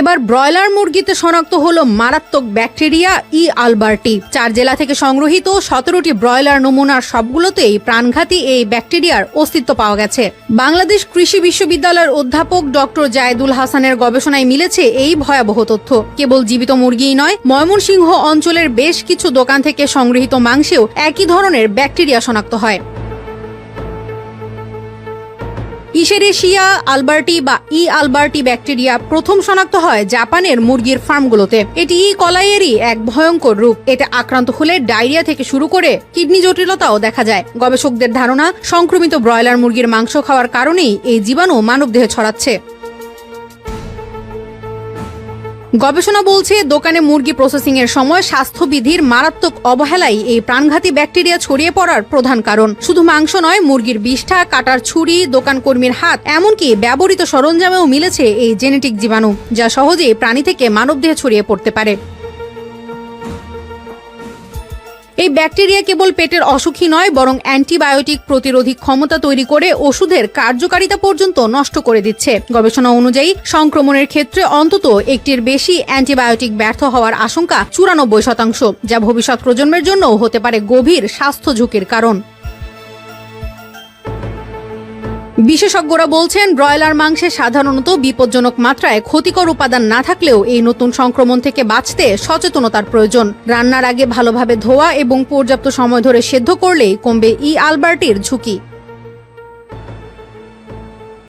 এবার ব্রয়লার মুরগিতে শনাক্ত হলো মারাত্মক ব্যাকটেরিয়া ই আলবার্টি। চার জেলা থেকে সংগ্রহীত সতেরোটি ব্রয়লার নমুনার সবগুলোতেই প্রাণঘাতী এই ব্যাকটেরিয়ার অস্তিত্ব পাওয়া গেছে। বাংলাদেশ কৃষি বিশ্ববিদ্যালয়ের অধ্যাপক ডক্টর জায়েদুল হাসানের গবেষণায় মিলেছে এই ভয়াবহ তথ্য। কেবল জীবিত মুরগিই নয়, ময়মনসিংহ অঞ্চলের বেশ কিছু দোকান থেকে সংগৃহীত মাংসেও একই ধরনের ব্যাকটেরিয়া শনাক্ত হয়। ইসেরেশিয়া আলবার্টি বা ই আলবার্টি ব্যাকটেরিয়া প্রথম শনাক্ত হয় জাপানের মুরগির ফার্মগুলোতে। এটি ই কলাইয়েরই এক ভয়ঙ্কর রূপ। এতে আক্রান্ত হলে ডায়রিয়া থেকে শুরু করে কিডনি জটিলতাও দেখা যায়। গবেষকদের ধারণা, সংক্রমিত ব্রয়লার মুরগির মাংস খাওয়ার কারণেই এই জীবাণু মানবদেহে ছড়াচ্ছে। গবেষণা বলছে, দোকানে মুরগি প্রসেসিং এর সময় স্বাস্থ্যবিধির মারাত্মক অবহেলাই এই প্রাণঘাতী ব্যাকটেরিয়া ছড়িয়ে পড়ার প্রধান কারণ। শুধু মাংস নয়, মুরগির বিষ্ঠা, কাটার ছুরি দোকান কর্মীর হাত, এমনকি ব্যবহৃত সরঞ্জামেও মিলেছে এই জেনেটিক জীবাণু, যা সহজেই প্রাণী থেকে মানবদেহে ছড়িয়ে পড়তে পারে। এই ব্যাকটেরিয়া কেবল পেটের অসুখী নয়, বরং অ্যান্টিবায়োটিক প্রতিরোধী ক্ষমতা তৈরি করে ওষুধের কার্যকারিতা পর্যন্ত নষ্ট করে দিচ্ছে। গবেষণা অনুযায়ী, সংক্রমণের ক্ষেত্রে অন্তত একটির বেশি অ্যান্টিবায়োটিক ব্যর্থ হওয়ার আশঙ্কা চুরানব্বই শতাংশ, যা ভবিষ্যৎ প্রজন্মের জন্য হতে পারে গভীর স্বাস্থ্য ঝুঁকির কারণ। বিশেষজ্ঞরা বলছেন, ব্রয়লার মাংসে সাধারণত বিপজ্জনক মাত্রায় ক্ষতিকর উপাদান না থাকলেও এই নতুন সংক্রমণ থেকে বাঁচতে সচেতনতার প্রয়োজন। রান্নার আগে ভালোভাবে ধোয়া এবং পর্যাপ্ত সময় ধরে সেদ্ধ করলেই কমবে ই আলবার্টির ঝুঁকি।